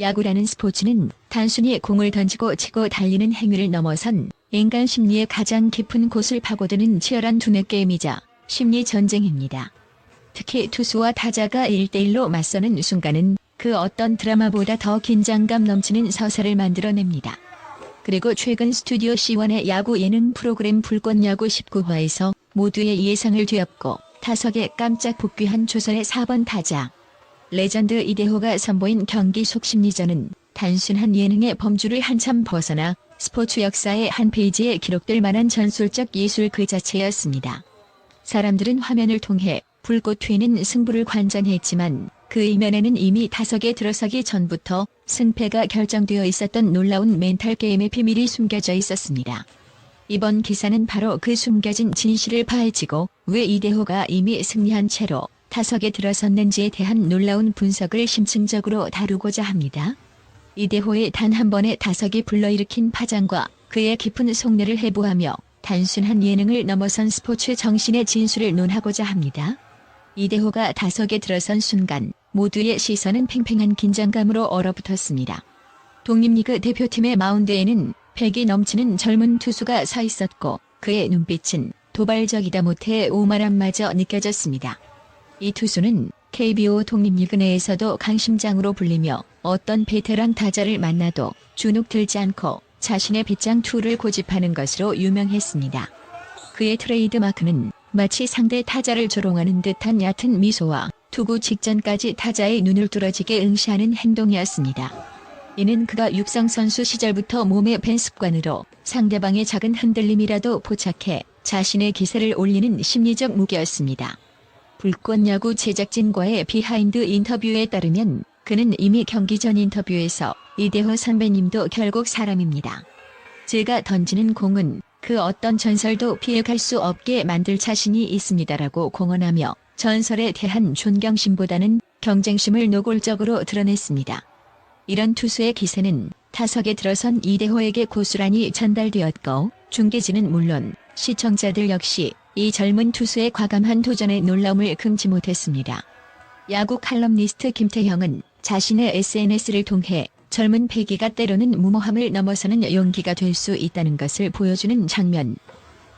야구라는 스포츠는 단순히 공을 던지고 치고 달리는 행위를 넘어선 인간 심리의 가장 깊은 곳을 파고드는 치열한 두뇌 게임이자 심리 전쟁입니다. 특히 투수와 타자가 1대1로 맞서는 순간은 그 어떤 드라마보다 더 긴장감 넘치는 서사를 만들어냅니다. 그리고 최근 스튜디오 C1의 야구 예능 프로그램 불꽃야구 19화에서 모두의 예상을 뒤엎고 타석에 깜짝 복귀한 조선의 4번 타자. 레전드 이대호가 선보인 경기 속 심리전은 단순한 예능의 범주를 한참 벗어나 스포츠 역사의 한 페이지에 기록될 만한 전술적 예술 그 자체였습니다. 사람들은 화면을 통해 불꽃 튀는 승부를 관전했지만 그 이면에는 이미 타석에 들어서기 전부터 승패가 결정되어 있었던 놀라운 멘탈 게임의 비밀이 숨겨져 있었습니다. 이번 기사는 바로 그 숨겨진 진실을 파헤치고 왜 이대호가 이미 승리한 채로 타석에 들어섰는지에 대한 놀라운 분석을 심층적으로 다루고자 합니다. 이대호의 단 한 번의 타석이 불러일으킨 파장과 그의 깊은 속내를 해부하며 단순한 예능을 넘어선 스포츠 정신의 진수를 논하고자 합니다. 이대호가 타석에 들어선 순간 모두의 시선은 팽팽한 긴장감으로 얼어붙었습니다. 독립리그 대표팀의 마운드에는 패기 넘치는 젊은 투수가 서 있었고 그의 눈빛은 도발적이다 못해 오만함마저 느껴졌습니다. 이 투수는 KBO 독립리그 내에서도 강심장으로 불리며 어떤 베테랑 타자를 만나도 주눅 들지 않고 자신의 빗장 투를 고집하는 것으로 유명했습니다. 그의 트레이드 마크는 마치 상대 타자를 조롱하는 듯한 얕은 미소와 투구 직전까지 타자의 눈을 뚫어지게 응시하는 행동이었습니다. 이는 그가 육상 선수 시절부터 몸에 밴 습관으로 상대방의 작은 흔들림이라도 포착해 자신의 기세를 올리는 심리적 무기였습니다. 불꽃야구 제작진과의 비하인드 인터뷰에 따르면 그는 이미 경기 전 인터뷰에서 이대호 선배님도 결국 사람입니다. 제가 던지는 공은 그 어떤 전설도 피해갈 수 없게 만들 자신이 있습니다라고 공언하며 전설에 대한 존경심보다는 경쟁심을 노골적으로 드러냈습니다. 이런 투수의 기세는 타석에 들어선 이대호에게 고스란히 전달되었고 중계진은 물론 시청자들 역시 이 젊은 투수의 과감한 도전에 놀라움을 금치 못했습니다. 야구 칼럼니스트 김태형은 자신의 SNS를 통해 젊은 패기가 때로는 무모함을 넘어서는 용기가 될 수 있다는 것을 보여주는 장면.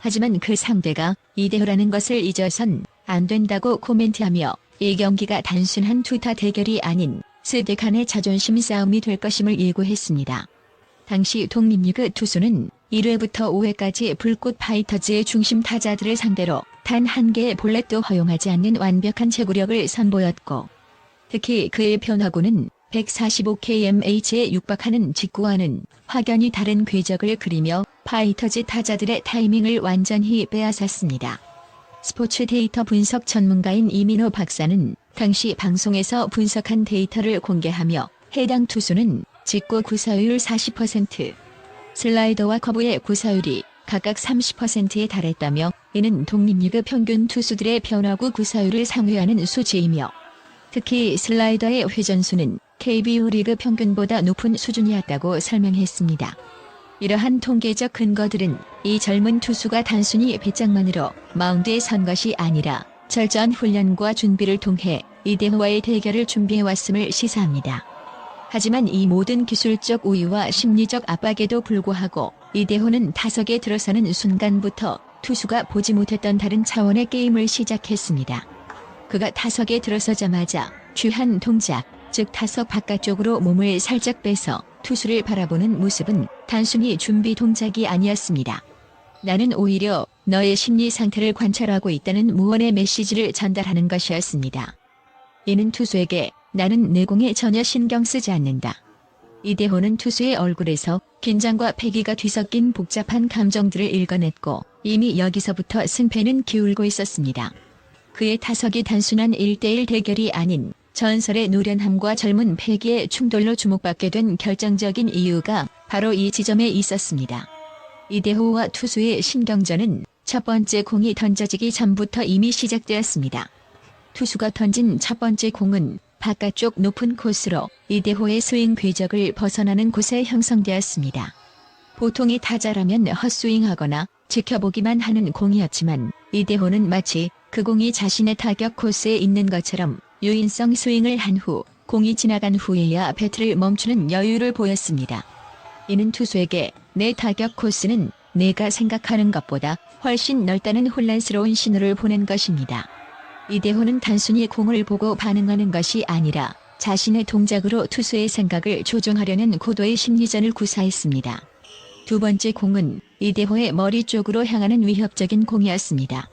하지만 그 상대가 이대호라는 것을 잊어선 안 된다고 코멘트하며 이 경기가 단순한 투타 대결이 아닌 세대 간의 자존심 싸움이 될 것임을 예고했습니다. 당시 독립리그 투수는 1회부터 5회까지 불꽃 파이터즈의 중심 타자들을 상대로 단 한 개의 볼넷도 허용하지 않는 완벽한 제구력을 선보였고 특히 그의 변화구는 145kmh에 육박하는 직구와는 확연히 다른 궤적을 그리며 파이터즈 타자들의 타이밍을 완전히 빼앗았습니다. 스포츠 데이터 분석 전문가인 이민호 박사는 당시 방송에서 분석한 데이터를 공개하며 해당 투수는 직구 구사율 40%, 슬라이더와 커브의 구사율이 각각 30%에 달했다며 이는 독립리그 평균 투수들의 변화구 구사율을 상회하는 수치이며 특히 슬라이더의 회전수는 KBO 리그 평균보다 높은 수준이었다고 설명했습니다. 이러한 통계적 근거들은 이 젊은 투수가 단순히 빗장만으로 마운드에 선 것이 아니라 철저한 훈련과 준비를 통해 이대호와의 대결을 준비해왔음을 시사합니다. 하지만 이 모든 기술적 우위와 심리적 압박에도 불구하고 이대호는 타석에 들어서는 순간부터 투수가 보지 못했던 다른 차원의 게임을 시작했습니다. 그가 타석에 들어서자마자 취한 동작, 즉 타석 바깥쪽으로 몸을 살짝 빼서 투수를 바라보는 모습은 단순히 준비 동작이 아니었습니다. 나는 오히려 너의 심리 상태를 관찰하고 있다는 무언의 메시지를 전달하는 것이었습니다. 이는 투수에게 나는 내 공에 전혀 신경 쓰지 않는다. 이대호는 투수의 얼굴에서 긴장과 패기가 뒤섞인 복잡한 감정들을 읽어냈고 이미 여기서부터 승패는 기울고 있었습니다. 그의 타석이 단순한 1대1 대결이 아닌 전설의 노련함과 젊은 패기의 충돌로 주목받게 된 결정적인 이유가 바로 이 지점에 있었습니다. 이대호와 투수의 신경전은 첫 번째 공이 던져지기 전부터 이미 시작되었습니다. 투수가 던진 첫 번째 공은 바깥쪽 높은 코스로 이대호의 스윙 궤적을 벗어나는 곳에 형성되었습니다. 보통의 타자라면 헛스윙하거나 지켜보기만 하는 공이었지만 이대호는 마치 그 공이 자신의 타격 코스에 있는 것처럼 유인성 스윙을 한 후 공이 지나간 후에야 배트를 멈추는 여유를 보였습니다. 이는 투수에게 내 타격 코스는 내가 생각하는 것보다 훨씬 넓다는 혼란스러운 신호를 보낸 것입니다. 이대호는 단순히 공을 보고 반응하는 것이 아니라 자신의 동작으로 투수의 생각을 조종하려는 고도의 심리전을 구사했습니다. 두 번째 공은 이대호의 머리 쪽으로 향하는 위협적인 공이었습니다.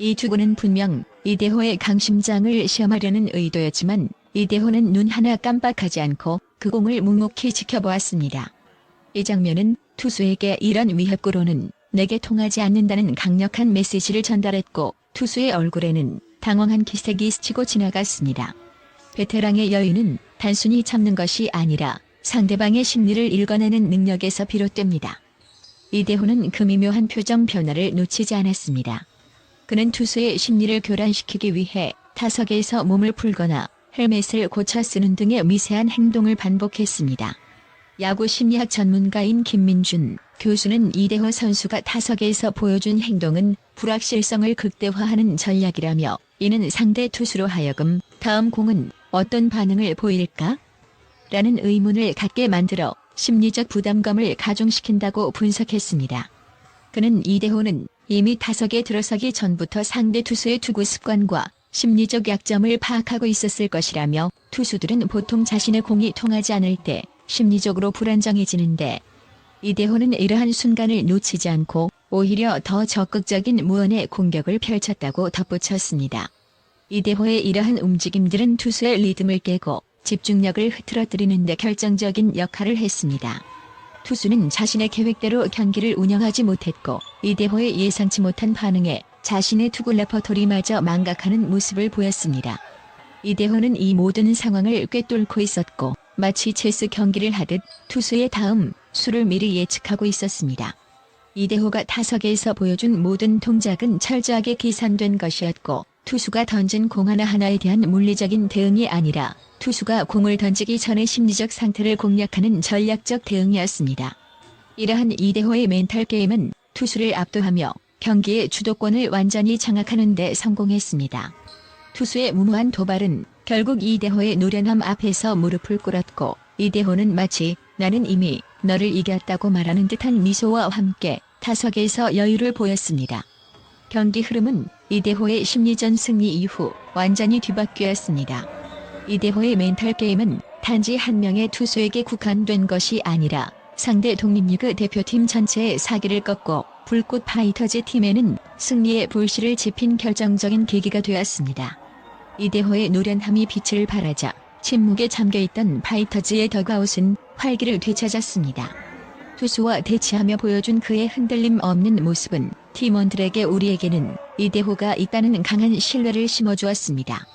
이 투구는 분명 이대호의 강심장을 시험하려는 의도였지만 이대호는 눈 하나 깜빡하지 않고 그 공을 묵묵히 지켜보았습니다. 이 장면은 투수에게 이런 위협구로는 내게 통하지 않는다는 강력한 메시지를 전달했고 투수의 얼굴에는 당황한 기색이 스치고 지나갔습니다. 베테랑의 여유는 단순히 참는 것이 아니라 상대방의 심리를 읽어내는 능력에서 비롯됩니다. 이대호는 그 미묘한 표정 변화를 놓치지 않았습니다. 그는 투수의 심리를 교란시키기 위해 타석에서 몸을 풀거나 헬멧을 고쳐 쓰는 등의 미세한 행동을 반복했습니다. 야구 심리학 전문가인 김민준 교수는 이대호 선수가 타석에서 보여준 행동은 불확실성을 극대화하는 전략이라며 이는 상대 투수로 하여금 다음 공은 어떤 반응을 보일까? 라는 의문을 갖게 만들어 심리적 부담감을 가중시킨다고 분석했습니다. 그는 이대호는 이미 타석에 들어서기 전부터 상대 투수의 투구 습관과 심리적 약점을 파악하고 있었을 것이라며 투수들은 보통 자신의 공이 통하지 않을 때 심리적으로 불안정해지는데 이대호는 이러한 순간을 놓치지 않고 오히려 더 적극적인 무언의 공격을 펼쳤다고 덧붙였습니다. 이대호의 이러한 움직임들은 투수의 리듬을 깨고 집중력을 흐트러뜨리는 데 결정적인 역할을 했습니다. 투수는 자신의 계획대로 경기를 운영하지 못했고 이대호의 예상치 못한 반응에 자신의 투구 레퍼토리마저 망각하는 모습을 보였습니다. 이대호는 이 모든 상황을 꿰뚫고 있었고 마치 체스 경기를 하듯 투수의 다음 수를 미리 예측하고 있었습니다. 이대호가 타석에서 보여준 모든 동작은 철저하게 계산된 것이었고 투수가 던진 공 하나하나에 대한 물리적인 대응이 아니라 투수가 공을 던지기 전의 심리적 상태를 공략하는 전략적 대응이었습니다. 이러한 이대호의 멘탈 게임은 투수를 압도하며 경기의 주도권을 완전히 장악하는 데 성공했습니다. 투수의 무모한 도발은 결국 이대호의 노련함 앞에서 무릎을 꿇었고 이대호는 마치 나는 이미 너를 이겼다고 말하는 듯한 미소와 함께 타석에서 여유를 보였습니다. 경기 흐름은 이대호의 심리전 승리 이후 완전히 뒤바뀌었습니다. 이대호의 멘탈 게임은 단지 한 명의 투수에게 국한된 것이 아니라 상대 독립리그 대표팀 전체의 사기를 꺾고 불꽃 파이터즈 팀에는 승리의 불씨를 지핀 결정적인 계기가 되었습니다. 이대호의 노련함이 빛을 발하자 침묵에 잠겨있던 파이터즈의 더가웃은 활기를 되찾았습니다. 투수와 대치하며 보여준 그의 흔들림 없는 모습은 팀원들에게 우리에게는 이대호가 있다는 강한 신뢰를 심어주었습니다.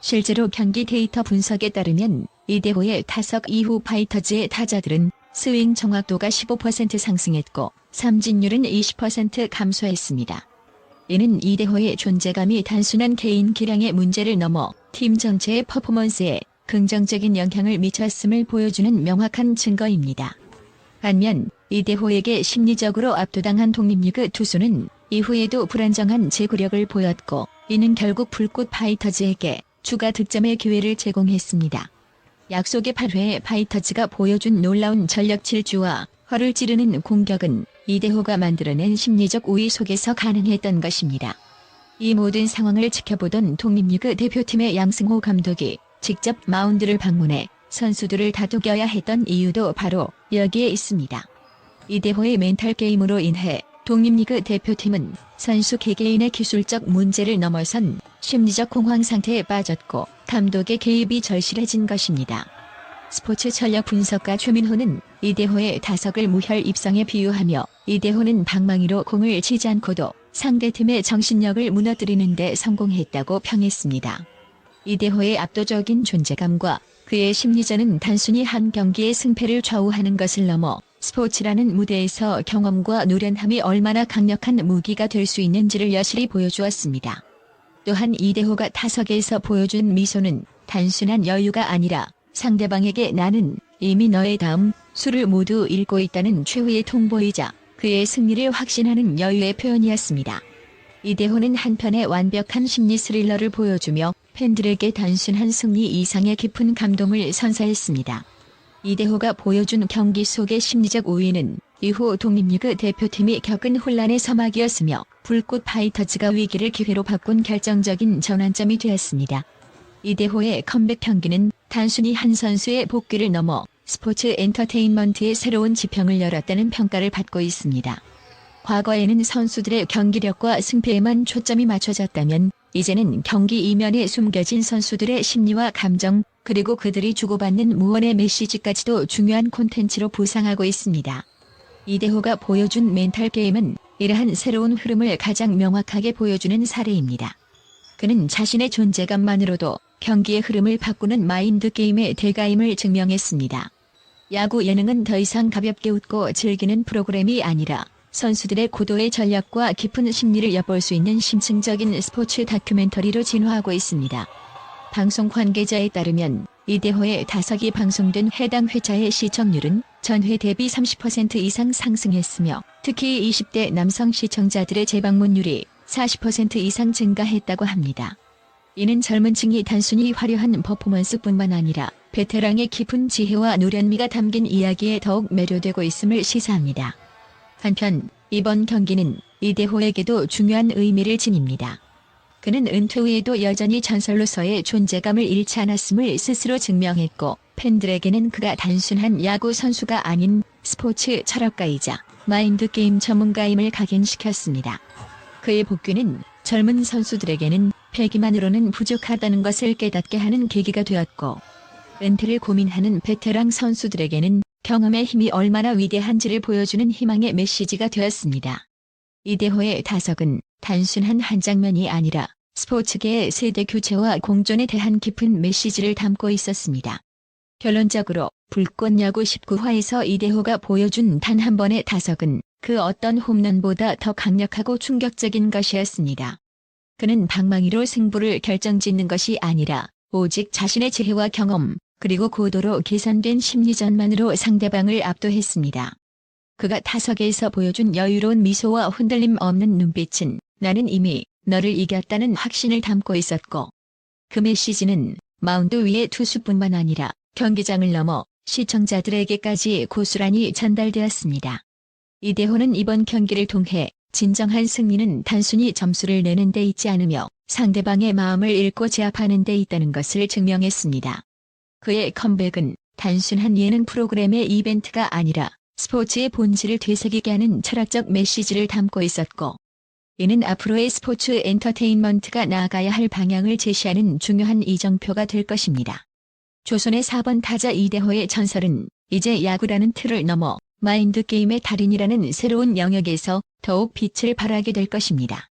실제로 경기 데이터 분석에 따르면 이대호의 타석 이후 파이터즈의 타자들은 스윙 정확도가 15% 상승했고 삼진율은 20% 감소했습니다. 이는 이대호의 존재감이 단순한 개인 기량의 문제를 넘어 팀 전체의 퍼포먼스에 긍정적인 영향을 미쳤음을 보여주는 명확한 증거입니다. 반면 이대호에게 심리적으로 압도당한 독립리그 투수는 이후에도 불안정한 제구력을 보였고 이는 결국 불꽃 파이터즈에게 추가 득점의 기회를 제공했습니다. 약속의 8회에 파이터즈가 보여준 놀라운 전력 질주와 허를 찌르는 공격은 이대호가 만들어낸 심리적 우위 속에서 가능했던 것입니다. 이 모든 상황을 지켜보던 독립리그 대표팀의 양승호 감독이 직접 마운드를 방문해 선수들을 다독여야 했던 이유도 바로 여기에 있습니다. 이대호의 멘탈 게임으로 인해 독립리그 대표팀은 선수 개개인의 기술적 문제를 넘어선 심리적 공황 상태에 빠졌고 감독의 개입이 절실해진 것입니다. 스포츠 전력 분석가 최민호는 이대호의 다석을 무혈 입성에 비유하며 이대호는 방망이로 공을 치지 않고도 상대팀의 정신력을 무너뜨리는 데 성공했다고 평했습니다. 이대호의 압도적인 존재감과 그의 심리전은 단순히 한 경기의 승패를 좌우하는 것을 넘어 스포츠라는 무대에서 경험과 노련함이 얼마나 강력한 무기가 될 수 있는지를 여실히 보여주었습니다. 또한 이대호가 타석에서 보여준 미소는 단순한 여유가 아니라 상대방에게 나는 이미 너의 다음 수를 모두 읽고 있다는 최후의 통보이자 그의 승리를 확신하는 여유의 표현이었습니다. 이대호는 한편의 완벽한 심리 스릴러를 보여주며 팬들에게 단순한 승리 이상의 깊은 감동을 선사했습니다. 이대호가 보여준 경기 속의 심리적 우위는 이후 독립리그 대표팀이 겪은 혼란의 서막이었으며 불꽃 파이터즈가 위기를 기회로 바꾼 결정적인 전환점이 되었습니다. 이대호의 컴백 경기는 단순히 한 선수의 복귀를 넘어 스포츠 엔터테인먼트의 새로운 지평을 열었다는 평가를 받고 있습니다. 과거에는 선수들의 경기력과 승패에만 초점이 맞춰졌다면 이제는 경기 이면에 숨겨진 선수들의 심리와 감정 그리고 그들이 주고받는 무언의 메시지까지도 중요한 콘텐츠로 부상하고 있습니다. 이대호가 보여준 멘탈 게임은 이러한 새로운 흐름을 가장 명확하게 보여주는 사례입니다. 그는 자신의 존재감만으로도 경기의 흐름을 바꾸는 마인드 게임의 대가임을 증명했습니다. 야구 예능은 더 이상 가볍게 웃고 즐기는 프로그램이 아니라 선수들의 고도의 전략과 깊은 심리를 엿볼 수 있는 심층적인 스포츠 다큐멘터리로 진화하고 있습니다. 방송 관계자에 따르면 이대호의 다석이 방송된 해당 회차의 시청률은 전회 대비 30% 이상 상승했으며 특히 20대 남성 시청자들의 재방문율이 40% 이상 증가했다고 합니다. 이는 젊은 층이 단순히 화려한 퍼포먼스뿐만 아니라 베테랑의 깊은 지혜와 노련미가 담긴 이야기에 더욱 매료되고 있음을 시사합니다. 한편 이번 경기는 이대호에게도 중요한 의미를 지닙니다. 그는 은퇴 후에도 여전히 전설로서의 존재감을 잃지 않았음을 스스로 증명했고 팬들에게는 그가 단순한 야구 선수가 아닌 스포츠 철학가이자 마인드 게임 전문가임을 각인시켰습니다. 그의 복귀는 젊은 선수들에게는 패기만으로는 부족하다는 것을 깨닫게 하는 계기가 되었고 은퇴를 고민하는 베테랑 선수들에게는 경험의 힘이 얼마나 위대한지를 보여주는 희망의 메시지가 되었습니다. 이대호의 다석은 단순한 한 장면이 아니라 스포츠계의 세대 교체와 공존에 대한 깊은 메시지를 담고 있었습니다. 결론적으로 불꽃 야구 19화에서 이대호가 보여준 단 한 번의 다석은 그 어떤 홈런보다 더 강력하고 충격적인 것이었습니다. 그는 방망이로 승부를 결정짓는 것이 아니라 오직 자신의 지혜와 경험, 그리고 고도로 계산된 심리전만으로 상대방을 압도했습니다. 그가 타석에서 보여준 여유로운 미소와 흔들림 없는 눈빛은 나는 이미 너를 이겼다는 확신을 담고 있었고 그 메시지는 마운드 위의 투수뿐만 아니라 경기장을 넘어 시청자들에게까지 고스란히 전달되었습니다. 이대호는 이번 경기를 통해 진정한 승리는 단순히 점수를 내는 데 있지 않으며 상대방의 마음을 읽고 제압하는 데 있다는 것을 증명했습니다. 그의 컴백은 단순한 예능 프로그램의 이벤트가 아니라 스포츠의 본질을 되새기게 하는 철학적 메시지를 담고 있었고 이는 앞으로의 스포츠 엔터테인먼트가 나아가야 할 방향을 제시하는 중요한 이정표가 될 것입니다. 조선의 4번 타자 이대호의 전설은 이제 야구라는 틀을 넘어 마인드 게임의 달인이라는 새로운 영역에서 더욱 빛을 발하게 될 것입니다.